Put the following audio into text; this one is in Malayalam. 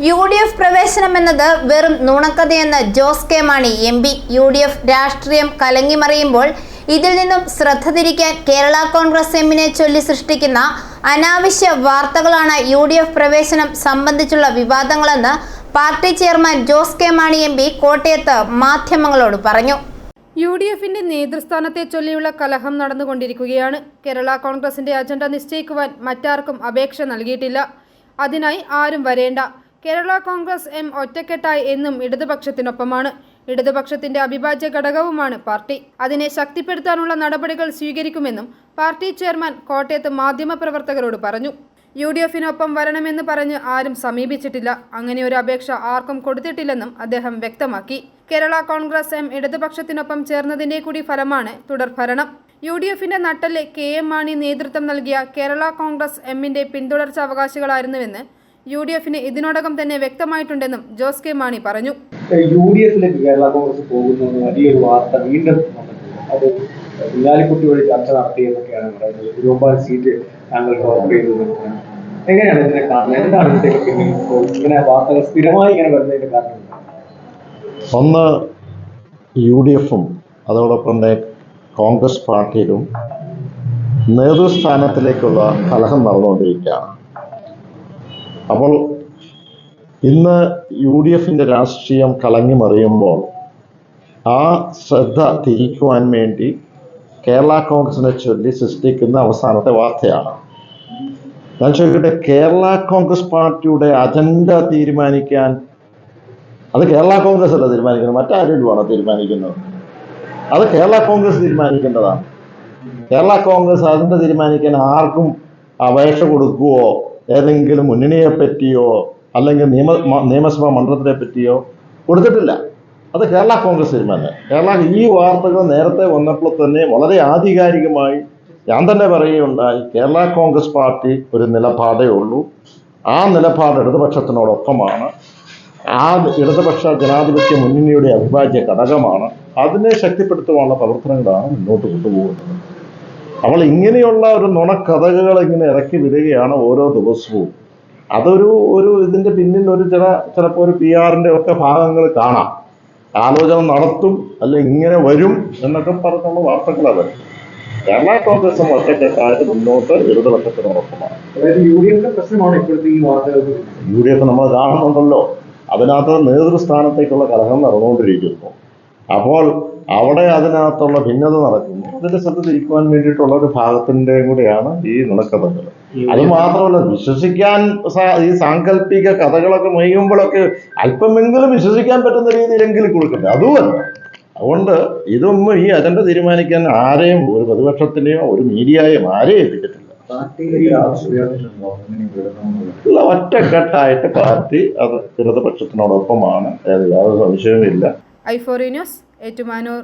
യു ഡി എഫ് പ്രവേശനം എന്നത് വെറും നുണക്കഥയെന്ന് Jose K Mani M P. U D F രാഷ്ട്രീയം കലങ്ങിമറിയുമ്പോൾ ഇതിൽ നിന്നും ശ്രദ്ധ തിരിക്കാൻ കേരള കോൺഗ്രസ് എമ്മിനെ ചൊല്ലി സൃഷ്ടിക്കുന്ന അനാവശ്യ വാർത്തകളാണ് യു ഡി എഫ് പ്രവേശനം സംബന്ധിച്ചുള്ള വിവാദങ്ങളെന്ന് party chairman Jose K Mani M P. കോട്ടയത്ത് മാധ്യമങ്ങളോട് പറഞ്ഞു. യു ഡി എഫിന്റെ നേതൃസ്ഥാനത്തെ ചൊല്ലിയുള്ള കലഹം നടന്നുകൊണ്ടിരിക്കുകയാണ്. കേരള കോൺഗ്രസിന്റെ അജണ്ട നിശ്ചയിക്കുവാൻ മറ്റാർക്കും അപേക്ഷ നൽകിയിട്ടില്ല. അതിനായി ആരും വരേണ്ട. കേരള കോൺഗ്രസ് എം ഒറ്റക്കെട്ടായി എന്നും ഇടതുപക്ഷത്തിനൊപ്പമാണ്. ഇടതുപക്ഷത്തിന്റെ അവിഭാജ്യ ഘടകവുമാണ് പാർട്ടി. അതിനെ ശക്തിപ്പെടുത്താനുള്ള നടപടികൾ സ്വീകരിക്കുമെന്നും പാർട്ടി ചെയർമാൻ കോട്ടയത്ത് മാധ്യമപ്രവർത്തകരോട് പറഞ്ഞു. യു ഡി എഫിനൊപ്പം വരണമെന്ന് പറഞ്ഞ് ആരും സമീപിച്ചിട്ടില്ല. അങ്ങനെ ഒരു അപേക്ഷ ആർക്കും കൊടുത്തിട്ടില്ലെന്നും അദ്ദേഹം വ്യക്തമാക്കി. കേരള കോൺഗ്രസ് എം ഇടതുപക്ഷത്തിനൊപ്പം ചേർന്നതിന്റെ കൂടി ഫലമാണ് തുടർഭരണം യു ഡി എഫിന്റെ നട്ടൽ കെ എം മാണി നേതൃത്വം നൽകിയ കേരള കോൺഗ്രസ് എമ്മിന്റെ പിന്തുടർച്ച അവകാശികളായിരുന്നുവെന്ന് യു ഡി എഫിന് ഇതിനോടകം തന്നെ വ്യക്തമായിട്ടുണ്ടെന്നും ജോസ് കെ മാണി പറഞ്ഞു. യു ഡി എഫിലേക്ക് കേരള കോൺഗ്രസ് പോകുന്നു വലിയൊരു വാർത്ത വീണ്ടും അത് കുഞ്ഞാലിക്കുട്ടി വഴി ചർച്ച നടത്തി എന്നൊക്കെയാണ് പറയുന്നത് സീറ്റ് താങ്കൾക്ക് ചെയ്തു എങ്ങനെയാണ് ഇതിനെ കാണുന്നത്? എന്താണ് ഇതിന്റെ പിന്നിൽ? ഇപ്പോൾ ഇങ്ങനെ വാർത്തകൾ സ്ഥിരമായി ഇങ്ങനെ വരുന്നതിന്റെ കാരണം ഒന്ന് യു ഡി എഫും അതോടൊപ്പം തന്നെ കോൺഗ്രസ് പാർട്ടിയിലും നേതൃസ്ഥാനത്തിലേക്കുള്ള കലഹം നടന്നുകൊണ്ടിരിക്കുകയാണ്. അപ്പോൾ ഇന്ന് യു ഡി എഫിന്റെ രാഷ്ട്രീയം കളഞ്ഞു മറിയുമ്പോൾ ആ ശ്രദ്ധ തിരിക്കുവാൻ വേണ്ടി കേരള കോൺഗ്രസിനെ ചൊല്ലി സൃഷ്ടിക്കുന്ന അവസാനത്തെ വാർത്തയാണ്. ഞാൻ ചോദിക്കട്ടെ കേരള കോൺഗ്രസ് പാർട്ടിയുടെ അജണ്ട തീരുമാനിക്കാൻ അത് കേരള കോൺഗ്രസ് അല്ല തീരുമാനിക്കുന്നത് മറ്റാരെങ്കിലും ആണോ തീരുമാനിക്കുന്നത്? അത് കേരള കോൺഗ്രസ് തീരുമാനിക്കേണ്ടതാണ്. കേരള കോൺഗ്രസ് അജണ്ട തീരുമാനിക്കാൻ ആർക്കും അപേക്ഷ കൊടുക്കുകയോ ഏതെങ്കിലും മുന്നണിയെ പറ്റിയോ അല്ലെങ്കിൽ നിയമ നിയമസഭാ മണ്ഡലത്തിനെ പറ്റിയോ കൊടുത്തിട്ടില്ല. അത് കേരള കോൺഗ്രസ് തീരുമാനം. കേരള ഈ വാർത്തകൾ നേരത്തെ വന്നപ്പോൾ തന്നെ വളരെ ആധികാരികമായി ഞാൻ തന്നെ പറയുകയുണ്ടായി കേരള കോൺഗ്രസ് പാർട്ടി ഒരു നിലപാടേ ഉള്ളൂ. ആ നിലപാട് ഇടതുപക്ഷത്തിനോടൊപ്പമാണ്. ആ ഇടതുപക്ഷ ജനാധിപത്യ മുന്നണിയുടെ അവിഭാജ്യ ഘടകമാണ്. അതിനെ ശക്തിപ്പെടുത്തുവാനുള്ള പ്രവർത്തനങ്ങളാണ് മുന്നോട്ട് കൊണ്ടുപോകുന്നത്. അവൾ ഇങ്ങനെയുള്ള ഒരു നുണക്കഥകൾ ഇങ്ങനെ ഇറക്കി വിടുകയാണ് ഓരോ ദിവസവും. അതൊരു ഒരു ഇതിന്റെ പിന്നിൽ ഒരു ചില ചിലപ്പോൾ ഒരു പി ആറിന്റെ ഒക്കെ ഭാഗങ്ങൾ കാണാം. ആലോചന നടത്തും അല്ലെ ഇങ്ങനെ വരും എന്നൊക്കെ പറഞ്ഞുള്ള വാർത്തകളാണ്. കേരള കോൺഗ്രസും ഒറ്റക്കെട്ടായിട്ട് മുന്നോട്ട് യു ഡി എഫിന്റെ പ്രശ്നമാണ് ഇപ്പോഴത്തെ ഈ വാർത്തകൾക്ക്. യു ഡി എഫ് നമ്മൾ കാണുന്നുണ്ടല്ലോ. അതിനകത്ത് നേതൃസ്ഥാനത്തേക്കുള്ള കലഹം നടന്നുകൊണ്ടിരിക്കുന്നു. അപ്പോൾ അവിടെ അതിനകത്തുള്ള ഭിന്നത നടക്കുന്നു. അതിന്റെ ശ്രദ്ധ തിരിക്കുവാൻ വേണ്ടിയിട്ടുള്ള ഒരു ഭാഗത്തിന്റെ കൂടെയാണ് ഈ നുണക്കഥകൾ. അത് മാത്രമല്ല വിശ്വസിക്കാൻ ഈ സാങ്കല്പിക കഥകളൊക്കെ മെയ്യുമ്പോഴൊക്കെ അല്പമെങ്കിലും വിശ്വസിക്കാൻ പറ്റുന്ന രീതിയിലെങ്കിലും കൊടുക്കട്ടെ. അതുമല്ല അതുകൊണ്ട് ഇതൊന്നും ഈ അജണ്ട തീരുമാനിക്കാൻ ആരെയും ഒരു പ്രതിപക്ഷത്തിനെയോ ഒരു മീഡിയയെയും ആരെയും ഏൽപ്പിച്ചിട്ടില്ല ഒറ്റക്കെട്ടായിട്ട് പാർട്ടി അത് ഇടതുപക്ഷത്തിനോടൊപ്പമാണ് യാതൊരു സംശയവുമില്ല. I ഫോറി news. ഏറ്റുമാനൂർ